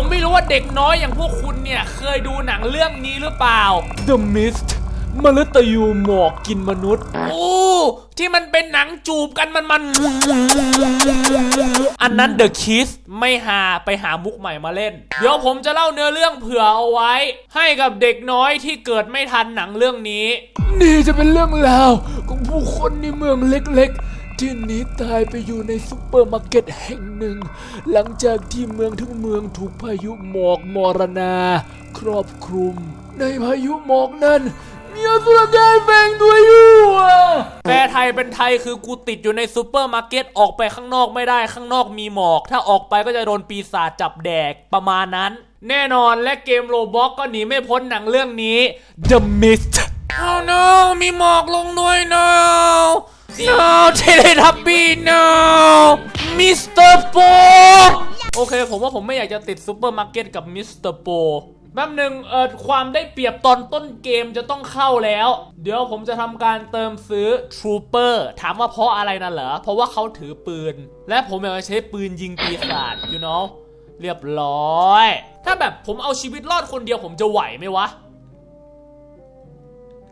ผมไม่รู้ว่าเด็กน้อยอย่างพวกคุณเนี่ย เคยดูหนังเรื่องนี้หรือเปล่า The Mist มฤตยูหมอกกินมนุษย์ โอ้ที่มันเป็นหนังจูบกันมันมัน อันนั้น The Kiss ไม่หาไปหามุกใหม่มาเล่น เดี๋ยวผมจะเล่าเนื้อเรื่องเผื่อเอาไว้ ให้กับเด็กน้อยที่เกิดไม่ทันหนังเรื่องนี้ นี่จะเป็นเรื่องราวของผู้คนในเมืองเล็กๆ ที่หนีตายไปอยู่ในซุปเปอร์มาร์เก็ตแห่งหนึ่ง หลังจากที่เมืองทั้งเมืองถูกพายุหมอกมรณา ครอบคลุม ในพายุหมอกนั้นมีอสุรกายแฝงตัวอยู่อะแปลไทยเป็นไทยคือกูติดอยู่ในซูเปอร์มาร์เก็ตออกไปข้างนอกไม่ได้ข้างนอกมีหมอก ถ้าออกไปก็จะโดนปีศาจจับแดกประมาณนั้น แน่นอนและเกมโรบอกก็หนีไม่พ้นหนังเรื่องนี้ The Mist Oh no มีหมอกลงด้วย no no เทเลทับบี้ no มิสเตอร์โปโอเค ผมว่าผมไม่อยากจะติดซูเปอร์มาร์เก็ตกับมิสเตอร์โปแป๊บหนึ่งเออความได้เปรียบตอนต้นเกมจะต้องเข้าแล้ว เดี๋ยวผมจะทำการเติมซื้อ Trooper ถามว่าเพราะอะไรนั่นเหรอ เพราะว่าเขาถือปืน และผมอยากจะใช้ปืนยิงปีศาจ you know เรียบร้อย ถ้าแบบผมเอาชีวิตรอดคนเดียวผมจะไหวไหมวะ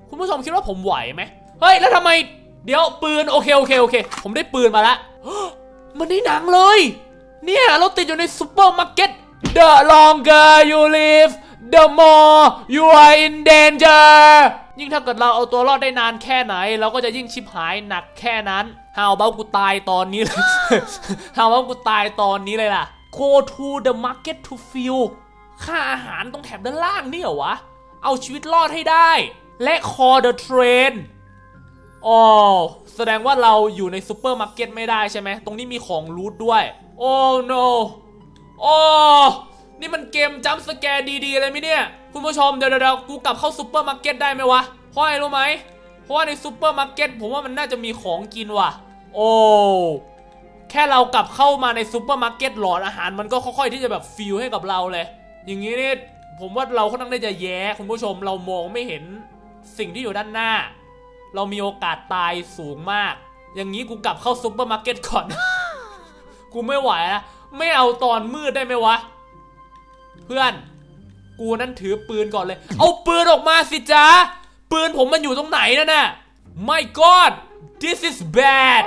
คุณผู้ชมคิดว่าผมไหวไหมเฮ้ย แล้วทำไม เดี๋ยวปืนโอเคโอเคโอเค ผมได้ปืนมาล้วมันได้หนังเลย เนี่ยเราติดอยู่ในซูเปอร์มาร์เก็ต The longer you live the more you are in danger ยิ่งถ้าเกิดเราเอาตัวรอดได้นานแค่ไหน เราก็จะยิ่งชิบหายหนักแค่นั้นฮาวเบากูตายตอนนี้เลยฮาวเบากูตายตอนนี้เลยล่ะ Go to the market to fuel ค่าอาหารตรงแถบด้านล่างนี่เหรอวะ เอาชีวิตรอดให้ได้ และ call the train อ๋อแสดงว่าเราอยู่ในซูเปอร์มาร์เก็ตไม่ได้ใช่ไหม ตรงนี้มีของรูทด้วย โอ้ no โอ้ นี่มันเกมจัมป์สแกร์ดีๆอะไรไหมเนี่ย คุณผู้ชม เดี๋ยวเดี๋ยวกูกลับเข้าซูเปอร์มาร์เก็ตได้ไหมวะ เพราะอะไรรู้ไหม เพราะว่าในซูเปอร์มาร์เก็ตผมว่ามันน่าจะมีของกินว่ะ โอ้ แค่เรากลับเข้ามาในซูเปอร์มาร์เก็ตหลอดอาหารมันก็ค่อยๆที่จะแบบฟิลให้กับเราเลย อย่างนี้นี่ผมว่าเราค่อนข้างได้จะแย่คุณผู้ชมเรามองไม่เห็นสิ่งที่อยู่ด้านหน้า เรามีโอกาสตายสูงมาก อย่างนี้กูกลับเข้าซูเปอร์มาร์เก็ตก่อน กูไม่ไหวแล้วไม่เอาตอนมืดได้ไหมวะ เพื่อน กูนั้นถือปืนก่อนเลย เอาปืนออกมาสิจ้าปืนผมมันอยู่ตรงไหนนั่นน่ะ My God this is bad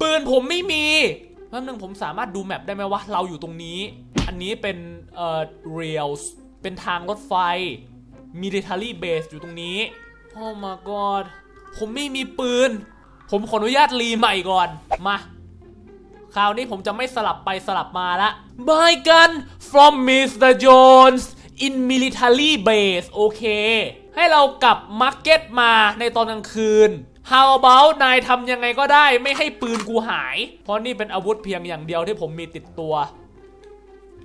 ปืนผมไม่มีแป๊บนึงผมสามารถดูแมปได้ไหมว่าเราอยู่ตรงนี้ อันนี้เป็นเอ่อ rails เป็นทางรถไฟ military base อยู่ตรงนี้ Oh my god ผมไม่มีปืน ผมขออนุญาตรีใหม่ก่อน มา คราวนี้ผมจะไม่สลับไปสลับมาละ My gun from Mr. Jones in military base โอเค ให้เรากลับมาร์เก็ตมาในตอนกลางคืน How about นายทำยังไงก็ได้ไม่ให้ปืนกูหาย เพราะนี่เป็นอาวุธเพียงอย่างเดียวที่ผมมีติดตัว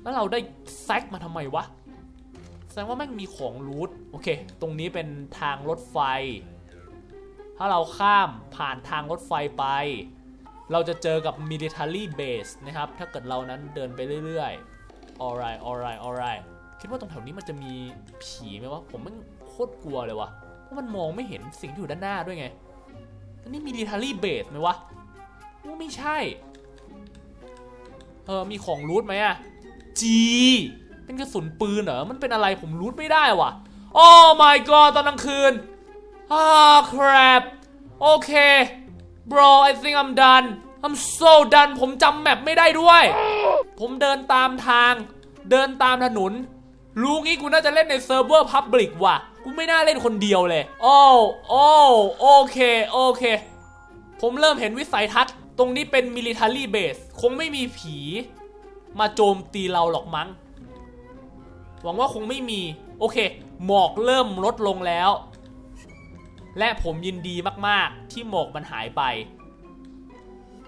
แล้วเราได้แซกมาทำไมวะ ดงว่าแม่งมีของรูทโอเค ตรงนี้เป็นทางรถไฟ ถ้าเราข้ามผ่านทางรถไฟไป เราจะเจอกับ military base นะครับ ถ้าเกิดเรานั้นเดินไปเรื่อยๆ alright alright alright คิดว่าตรงแถวนี้มันจะมีผีไหมวะ ผมมันโคตรกลัวเลยวะเพราะมันมองไม่เห็นสิ่งที่อยู่ด้านหน้าด้วยไงอันนี้ military base ไหมวะว่าไม่ใช่ เออ มีของรูทไหมอะ G เป็นกระสุนปืนเหรอ มันเป็นอะไรผมรูทไม่ได้ว่ะ Oh my god ตอนกลางคืนอ่า crap โอเค bro I think I'm done I'm so done ผมจำแมปไม่ได้ด้วย ผมเดินตามทาง เดินตามถนน รู้งี้กูน่าจะเล่นในเซิร์ฟเวอร์พับลิกว่ะ กูไม่น่าเล่นคนเดียวเลย โอ้โอ้โอเค โอเค ผมเริ่มเห็นวิสัยทัศน์ ตรงนี้เป็น military base คงไม่มีผี มาโจมตีเราหรอกมั้ง หวังว่าคงไม่มี โอเค หมอกเริ่มลดลงแล้ว และผมยินดีมากๆ ที่หมอกมันหายไป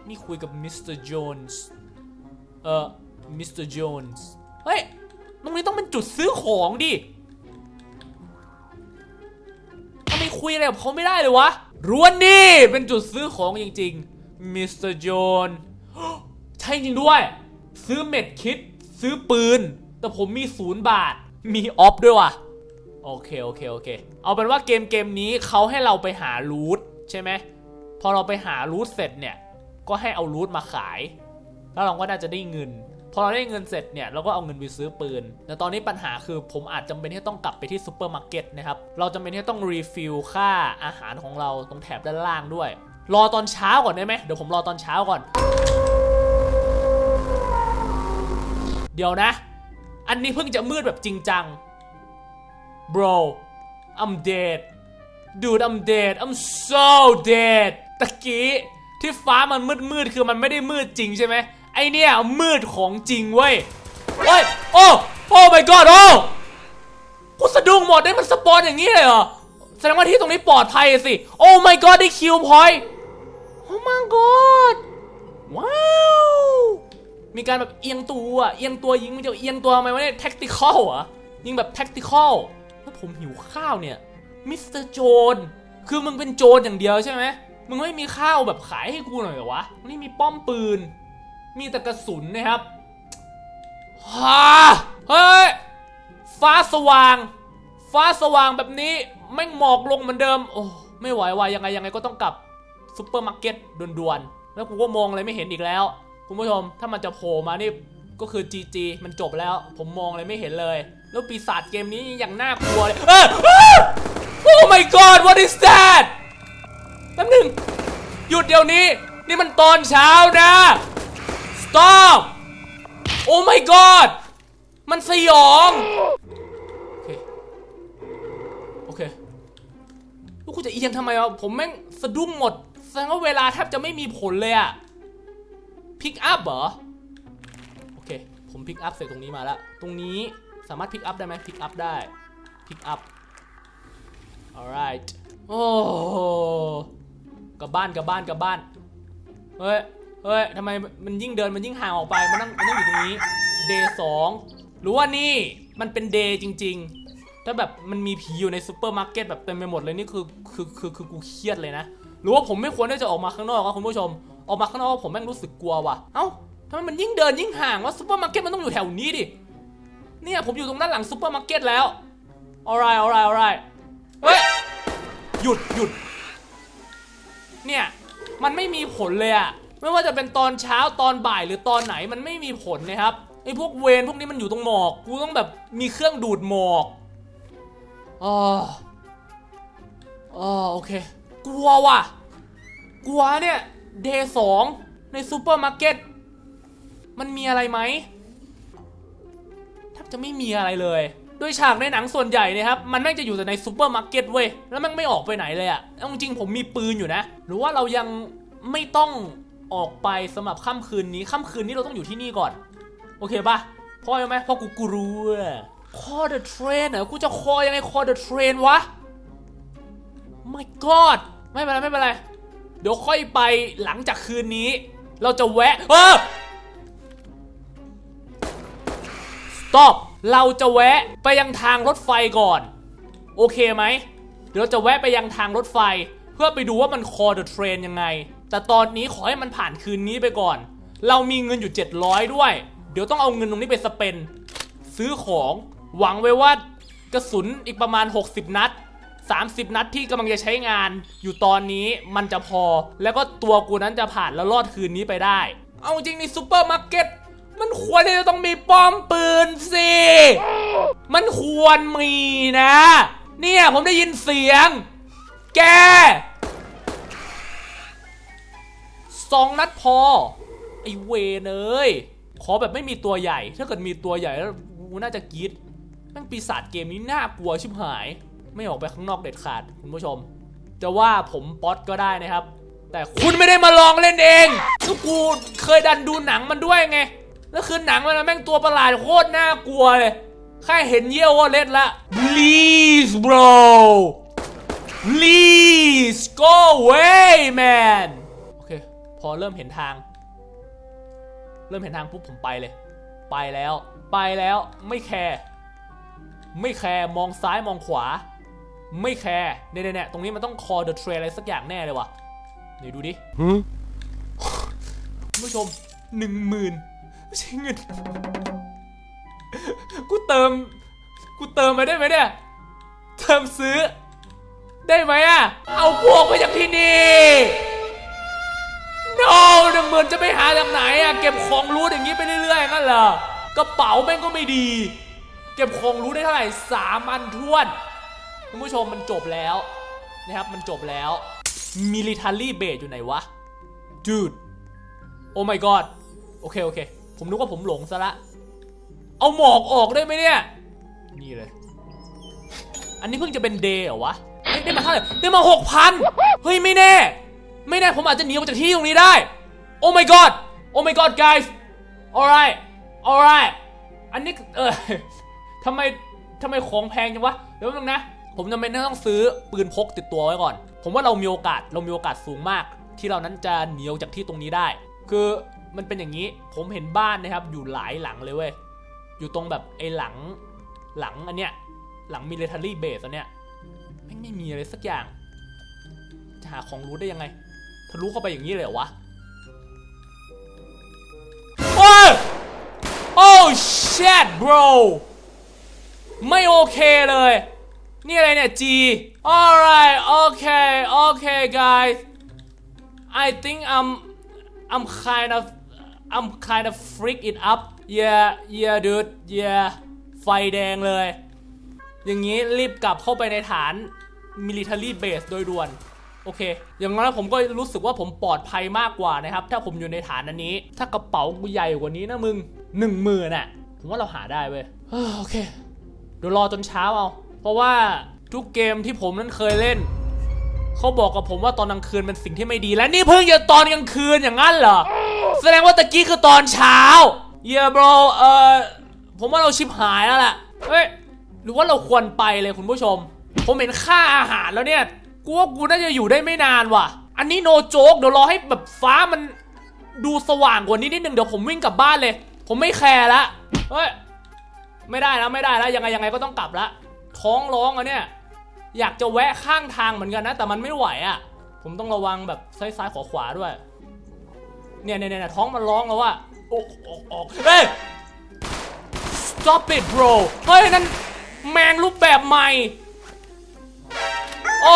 นี่คุยกับมิสเตอร์โจนส์ เออมิสเตอร์โจนส์ เฮ้ย ตรงนี้ต้องเป็นจุดซื้อของดิทำไมคุยอะไรกับเขาไม่ได้เลยวะร้ว่านี่เป็นจุดซื้อของจริงๆ มิสเตอร์โจน ใช่จริงด้วย ซื้อเม็ดคิด ซื้อปืน แต่ผมมีศูนย์บาท มีออฟด้วยว่ะ โอเค โอเค โอเค เอาเป็นว่าเกมเกมนี้เขาให้เราไปหารูทใช่ไหม พอเราไปหารูทเสร็จเนี่ย ก็ให้เอารูทมาขาย แล้วเราก็น่าจะได้เงิน พอเราได้เงินเสร็จเนี่ยเราก็เอาเงินไปซื้อปืน แต่ตอนนี้ปัญหาคือผมอาจจำเป็นที่ต้องกลับไปที่ซูเปอร์มาร์เก็ตนะครับ เราจำเป็นที่ต้องรีฟิลค่าอาหารของเราตรงแถบด้านล่างด้วย รอตอนเช้าก่อนได้ไหมเดี๋ยวผมรอตอนเช้าก่อน เดี๋ยวนะ อันนี้เพิ่งจะมืดแบบจริงจัง bro I'm dead dude I'm dead I'm so dead ตะกี้ที่ฟ้ามันมืดมืดๆคือมันไม่ได้มืดจริงใช่ไหมไอเนี่ยมืดของจริงเว้ยเฮ้ยโอ้โอ้ my god โอ้กูสะดุ้งหมดได้มันสปอนอย่างนี้เลยเหรอแสดงว่าที่ตรงนี้ปลอดภัยสิ โอ้ my god ได้คิวพอยต์โอ้ my god ว้าว มีการแบบเอียงตัวเอียงตัวยิงมันจะเอียงตัวทำไมวะเนี่ย tactical เหรอยิงแบบ tactical แล้วผมหิวข้าวเนี่ยมิสเตอร์โจนคือมึงเป็นโจรอย่างเดียวใช่ไหมมึงไม่มีข้าวแบบขายให้กูหน่อยเหรอวะนี่มีป้อมปืน มีแต่กระสุนนะครับฮ่าเฮ้ยฟ้าสว่าง ฟ้าสว่างแบบนี้แม่งหมอกลงเหมือนเดิม โอ้ไม่ไหวว่ะยังไงยังไงก็ต้องกลับซุปเปอร์มาร์เก็ตด่วนๆแล้วกูก็มองอะไรไม่เห็นอีกแล้ว คุณผู้ชมถ้ามันจะโผล่มานี่ก็คือ GG มันจบแล้ว ผมมองอะไรไม่เห็นเลย แล้วปีศาจเกมนี้ยังน่ากลัวเลยเออ Oh my god what is that แป๊บหนึ่งหยุดเดี๋ยวนี้ นี่มันตอนเช้านะ stop Oh my god มันสยอง โอเค โอเคลูกกูจะเอียงทำไมวะผมแม่งสะดุ้งหมด แสดงว่าเวลาแทบจะไม่มีผลเลยอะ พิกอัพเหรอ โอเค ผมพิกอัพเสร็จตรงนี้มาแล้ว ตรงนี้สามารถพิกอัพได้ไหมพิกอัพได้พิกอัพ alright โอ้กลับบ้านกลับบ้านกลับบ้าน เฮ้ย เฮ้ยทำไมมันยิ่งเดินมันยิ่งห่างออกไป มันต้องมันต้องอยู่ตรงนี้ เดย์สองหรือว่านี่มันเป็นเดย์จริง ๆ ถ้าแบบมันมีผีอยู่ในซูเปอร์มาร์เก็ตแบบเต็มไปหมดเลยนี่คือคือคือคือกูเครียดเลยนะ หรือว่าผมไม่ควรที่จะออกมาข้างนอกครับคุณผู้ชม ออกมาข้างนอกผมแม่งรู้สึกกลัวว่ะ เอ้าทำไมมันยิ่งเดินยิ่งห่างว่าซูเปอร์มาร์เก็ตมันต้องอยู่แถวนี้ดิ เนี่ยผมอยู่ตรงด้านหลังซูเปอร์มาร์เก็ตแล้ว alright alright alright เฮ้ย หยุดหยุด เนี่ย มันไม่มีผลเลยอะไม่ว่าจะเป็นตอนเช้าตอนบ่ายหรือตอนไหนมันไม่มีผลนะครับไอ้พวกเวรพวกนี้มันอยู่ตรงหมอก กูต้องแบบมีเครื่องดูดหมอกอ๋ออ๋อโอเค กลัวว่ะ กลัวเนี่ย เดย์สองในซูเปอร์มาร์เก็ตมันมีอะไรไหมแทบจะไม่มีอะไรเลย โดยฉากในหนังส่วนใหญ่นะครับ มันแม่งจะอยู่แต่ในซูเปอร์มาร์เก็ตเว้ย แล้วม่งไม่ออกไปไหนเลยอะเอาจริงๆผมมีปืนอยู่นะ หรือว่าเรายังไม่ต้องออกไปสำหรับค่ำคืนนี้ ค่ำคืนนี้เราต้องอยู่ที่นี่ก่อน โอเคปะพอไรไหมพราะกูกลัวคอ the train เหรอ กูจะคอยังไงคอ the train วะ my god ไม่เป็นไรไม่เป็นไร เดี๋ยวค่อยไปหลังจากคืนนี้ เราจะแวะเออ stop เราจะแวะไปยังทางรถไฟก่อน โอเคไหม เดี๋ยวจะแวะไปยังทางรถไฟ เพื่อไปดูว่ามัน call the train ยังไง แต่ตอนนี้ขอให้มันผ่านคืนนี้ไปก่อน เรามีเงินอยู่ 700 ด้วย เดี๋ยวต้องเอาเงินตรงนี้ไปสเปน ซื้อของ หวังไว้ว่ากระสุนอีกประมาณ 60 นัด 30 นัดที่กำลังจะใช้งาน อยู่ตอนนี้มันจะพอ แล้วก็ตัวกูนั้นจะผ่านแล้วรอดคืนนี้ไปได้ เอาจริงในซูเปอร์มาร์เก็ตมันควรจะต้องมีป้อมปืนสิ มันควรมีนะ เนี่ยผมได้ยินเสียง แกสองนัดพอ ไอเวเอ้ยขอแบบไม่มีตัวใหญ่ ถ้าเกิดมีตัวใหญ่แล้วกูน่าจะกรีดแม่งปีศาจเกมนี้น่ากลัวชิบหาย ไม่ออกไปข้างนอกเด็ดขาดคุณผู้ชม จะว่าผมป๊อตก็ได้นะครับ แต่คุณไม่ได้มาลองเล่นเองก็กูเคยดันดูหนังมันด้วยไง แล้วคือหนังมันแม่งตัวประหลาดโคตรน่ากลัวเลย แค่เห็นเยี่ยวว่าเล็ดละ please bro please go away man โอเค พอเริ่มเห็นทาง เริ่มเห็นทางปุ๊บผมไปเลย ไปแล้ว ไปแล้ว ไม่แคร์ ไม่แคร์ มองซ้ายมองขวา ไม่แคร์เนี่ยเนี่ยเนี่ยตรงนี้มันต้อง call the train อะไรสักอย่างแน่เลยว่ะเดี๋ยวดูดิคุณผู้ชมหนึ่งหมื่นไม่ใช่เงิน กูเติม กูเติมมาได้ไหมเนี่ย เติมซื้อ ได้ไหมอะเอาพวกไปจากที่นี่ no หนึ่งหมื่นจะไปหาจากไหนอะเก็บของรู้อย่างนี้ไปเรื่อยๆงั้นเหรอกระเป๋าแม่งก็ไม่ดี เก็บของรู้ได้เท่าไหร่สามอันท้วน คุณผู้ชมมันจบแล้วนะครับมันจบแล้ว military base อยู่ไหนวะ dude oh my god โอเคโอเค ผมนึกว่าผมหลงซะละ เอาหมอกออกได้ไหมเนี่ย นี่เลย อันนี้เพิ่งจะเป็นเดย์เหรอวะ ได้มาเท่าไหร่ได้มาหกพันเฮ้ยไม่แน่ ไม่แน่ผมอาจจะหนีออกจากที่ตรงนี้ได้ Oh my god Oh my god guys alright alright อันนี้เออทำไมทำไมของแพงจังวะ เดี๋ยวนึงนะ ผมจำเป็นต้องซื้อปืนพกติดตัวไว้ก่อน ผมว่าเรามีโอกาสเรามีโอกาสสูงมาก ที่เรานั้นจะหนีออกจากที่ตรงนี้ได้ คือมันเป็นอย่างนี้ผมเห็นบ้านนะครับอยู่หลายหลังเลยเว้ยอยู่ตรงแบบไอ้หลังหลังอันเนี้ยหลัง military base อันเนี้ยแม่งไม่มีอะไรสักอย่าง จะหาของรู้ได้ยังไงทะลุเข้าไปอย่างนี้เลยเหรอวะโอ้ย Oh shit bro ไม่โอเคเลย นี่อะไรเนี่ย G alright okay okay guys I think I'm I'm kind of I'm kind of freak it up yeah yeah dude yeah ไฟแดงเลย อย่างนี้รีบกลับเข้าไปในฐาน military base โดยด่วน โอเค อย่างนั้นผมก็รู้สึกว่าผมปลอดภัยมากกว่านะครับ ถ้าผมอยู่ในฐานอันนี้ ถ้ากระเป๋ากูใหญ่กว่านี้นะมึงหนึ่งหมื่นอะ ผมว่าเราหาได้เว้ยเฮ้ยโอเคเดี๋ยวรอจนเช้าเอา เพราะว่าทุกเกมที่ผมนั้นเคยเล่น เขาบอกกับผมว่าตอนกลางคืนเป็นสิ่งที่ไม่ดี และนี่เพิ่งจะตอนกลางคืนอย่างนั้นเหรอ แสดงว่าตะกี้คือตอนเช้า เย yeah, bro เออผมว่าเราชิบหายแล้วล่ะ เฮ้ย หรือว่าเราควรไปเลยคุณผู้ชม ผมเห็นค่าอาหารแล้วเนี่ย กูว่ากูน่าจะอยู่ได้ไม่นานว่ะ อันนี้โนโจ๊กเดี๋ยวรอให้แบบฟ้ามันดูสว่างกว่านี้นิดนึงเดี๋ยวผมวิ่งกลับบ้านเลย ผมไม่แคร์ละ เฮ้ย ไม่ได้แล้วไม่ได้แล้วยังไงยังไงก็ต้องกลับละ ท้องร้องอะเนี่ย อยากจะแวะข้างทางเหมือนกันนะ แต่มันไม่ไหวอะผมต้องระวังแบบซ้ายซ้ายขวาขวาด้วย เนี่ยเนี่ยเนี่ยท้องมันร้องแล้วว่าโอ้โอ้โอ้เฮ้ย stop it bro เฮ้ย นั่นแมงรูปแบบใหม่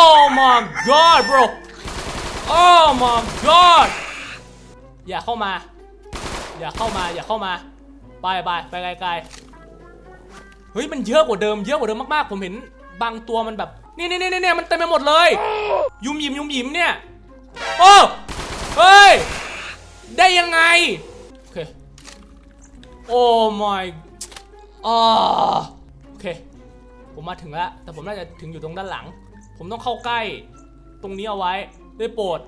oh my god bro oh my god อย่าเข้ามา อย่าเข้ามา อย่าเข้ามา ไปไปไปไกลๆ เฮ้ยมันเยอะกว่าเดิมเยอะกว่าเดิมมากๆ ผมเห็นบางตัวมันแบบ นี่นี่นี่นี่มันเต็มไปหมดเลย ยุมยิมยุมยิมเนี่ย โอ้เฮ้ย ได้ยังไง โอเค โอ้ my อ่าโอเค ผมมาถึงแล้ว แต่ผมน่าจะถึงอยู่ตรงด้านหลัง ผมต้องเข้าใกล้ ตรงนี้เอาไว้ ได้โปรด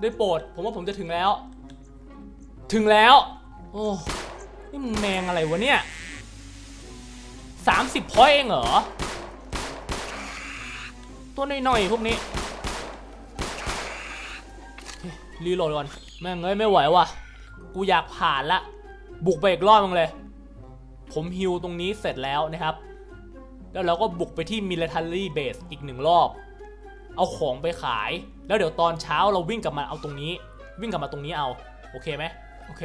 ได้โปรด ผมว่าผมจะถึงแล้ว ถึงแล้ว โอ้ นี่มันแมงอะไรวะเนี่ย สามสิบพอยเองเหรอ ตัวน้อยๆพวกนี้รีโหลดก่อนแม่งเอ้ยไม่ไหวว่ะ กูอยากผ่านละ บุกไปอีกรอบนึงเลย ผมฮิวตรงนี้เสร็จแล้วนะครับ แล้วเราก็บุกไปที่ military base อีกหนึ่งรอบ เอาของไปขาย แล้วเดี๋ยวตอนเช้าเราวิ่งกลับมาเอาตรงนี้ วิ่งกลับมาตรงนี้เอา โอเคไหมโอเค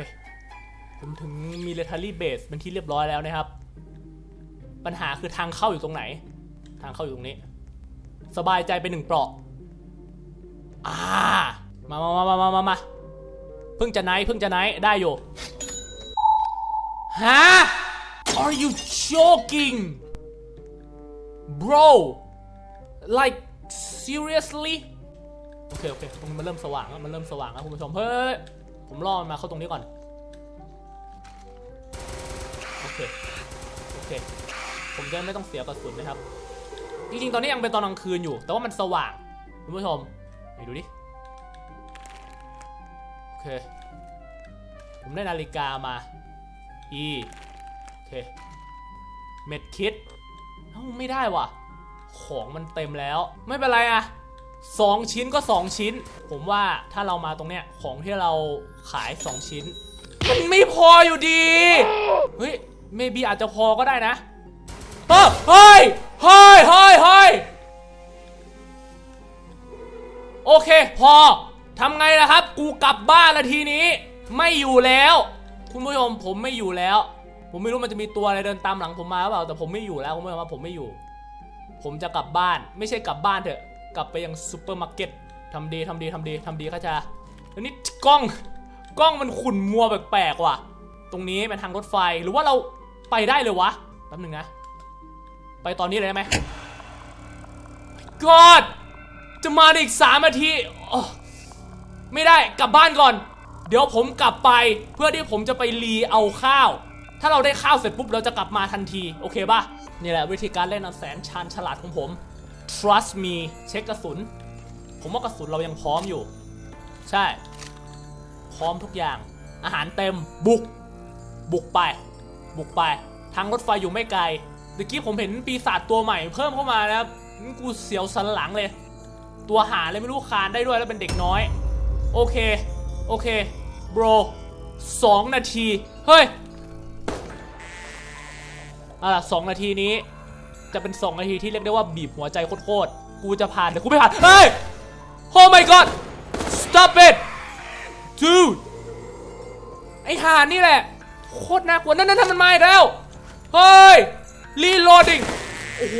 ผมถึง military base เป็นที่เรียบร้อยแล้วนะครับ ปัญหาคือทางเข้าอยู่ตรงไหน ทางเข้าอยู่ตรงนี้ สบายใจไปหนึ่งเปราะอ่ามามามามามามามาเพิ่งจะไนท์เพิ่งจะไนท์ได้อยู่ฮะ Are you joking bro like seriously โอเคโอเคมันเริ่มสว่างแล้วมันเริ่มสว่างแล้วคุณผู้ชมเฮ้ยผมล่อมันมาเข้าตรงนี้ก่อนโอเคโอเค ผมจะไม่ต้องเสียกระสุนนะครับ จริงๆ ตอนนี้ยังเป็นตอนกลางคืนอยู่ แต่ว่ามันสว่าง คุณผู้ชมไปดูดิ โอเค ผมได้นาฬิกามา E โอเค เม็ดคิดเอ้าไม่ได้ว่ะ ของมันเต็มแล้ว ไม่เป็นไรอะสองชิ้นก็สองชิ้น ผมว่าถ้าเรามาตรงเนี้ยของที่เราขายสองชิ้น มันไม่พออยู่ดี เฮ้ย maybe อาจจะพอก็ได้นะ เฮ้ยเฮ้ยเฮ้ยเฮ้ยโอเคพอทำไงล่ะครับ กูกลับบ้านละทีนี้ ไม่อยู่แล้ว คุณผู้ชมผมไม่อยู่แล้ว ผมไม่รู้มันจะมีตัวอะไรเดินตามหลังผมมาหรือเปล่าแต่ผมไม่อยู่แล้วคุณผู้ชมว่าผมไม่อยู่ ผมจะกลับบ้านไม่ใช่กลับบ้านเถอะ กลับไปยังซูเปอร์มาร์เก็ตทำดีทำดีทำดีทำดีข้าจาแล้วนี่กล้องกล้องมันขุ่นมัวแปลกๆว่ะ ตรงนี้เป็นทางรถไฟหรือว่าเราไปได้เลยวะแป๊บหนึงนะ ไปตอนนี้เลยได้ไหมกอดจะมาอีกสามนาทีอ๋อไม่ได้กลับบ้านก่อน เดี๋ยวผมกลับไปเพื่อที่ผมจะไปรีเอาข้าว ถ้าเราได้ข้าวเสร็จปุ๊บเราจะกลับมาทันที โอเคป่ะ นี่แหละวิธีการเล่นอันแสนชาญฉลาดของผม trust me เช็คกระสุน ผมว่ากระสุนเรายังพร้อมอยู่ ใช่ พร้อมทุกอย่าง อาหารเต็มบุก บุกไป บุกไป ทางรถไฟอยู่ไม่ไกล เมื่อกี้ผมเห็นปีศาจตัวใหม่เพิ่มเข้ามานะครับกูเสียวสันหลังเลย ตัวหาเลยไม่รู้คานได้ด้วยแล้วเป็นเด็กน้อย โอเค โอเคบรสองนาที เฮ้ยเอาล่ะสองนาทีนี้ จะเป็นสองนาทีที่เรียกได้ว่าบีบหัวใจโคตรๆกูจะผ่านแต่กูไม่ผ่าน เฮ้ย Oh my god stop it dude ไอหานนี่แหละ โคตรน่ากลัวนั่นนั่นนั่นมันมาอีกแล้ว เฮ้ย reloading โอ้โห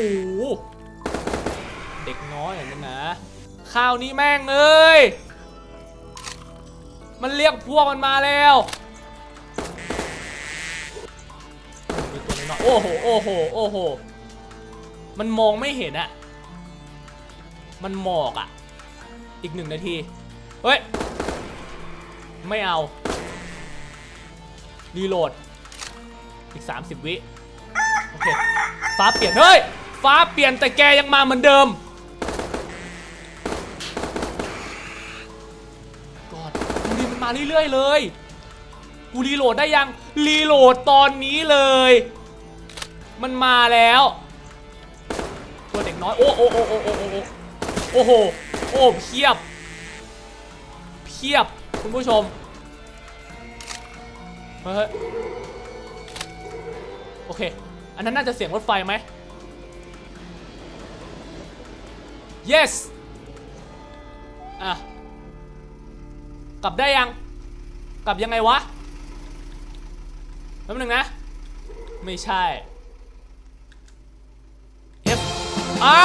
เด็กน้อยอย่างนั้นนะ ข้าวนี้แม่งเอ้ย มันเรียกพวกมันมาแล้วมีตัวน้อยโอ้โห โอ้โห โอ้โห มันมองไม่เห็นอะมันหมอกอะอีกหนึ่งนาที เฮ้ย ไม่เอา รีโหลด อีก 30 วิ โอเคฟ้าเปลี่ยนเฮ้ยฟ้าเปลี่ยนแต่แกยังมาเหมือนเดิมกอดดูดิมันมาเรื่อยๆเลยกูรีโหลดได้ยังรีโหลดตอนนี้เลย มันมาแล้วตัวเด็กน้อยโอ้โอ้โอ้โอ้โอ้โอ้โอ้โอ้โหโอ้เพียบ เพียบคุณผู้ชมเฮ้ยโอเค อันนั้นน่าจะเสียงรถไฟไหม yes อะ กลับได้ยัง กลับยังไงวะแป๊บนึงนะ ไม่ใช่ F อ่า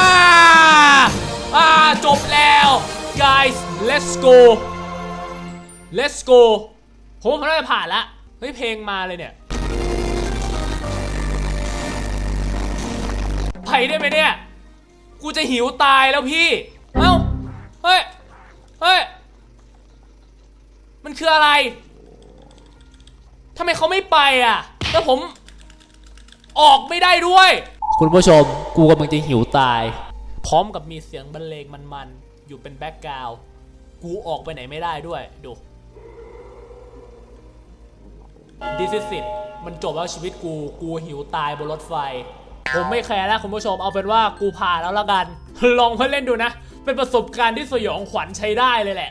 อ่าจบแล้ว guys let's go let's go ผมว่าผมน่าจะผ่านละ เฮ้ย เพลงมาเลยเนี่ย ไปได้ไหมเนี่ย กูจะหิวตายแล้วพี่ เอ้า เฮ้ย เฮ้ย มันคืออะไร ทำไมเขาไม่ไปอะ แล้วผม ออกไม่ได้ด้วย คุณผู้ชม กูกำลังจะหิวตาย พร้อมกับมีเสียงบรรเลงมันๆ อยู่เป็นแบ็กกราวด์กูออกไปไหนไม่ได้ด้วย ดู This is it มันจบแล้วชีวิตกู กูหิวตายบนรถไฟ ผมไม่แคร์แล้วคุณผู้ชมเอาเป็นว่ากูผ่านแล้วละกัน ลองเพื่อเล่นดูนะ เป็นประสบการณ์ที่สยองขวัญใช้ได้เลยแหละ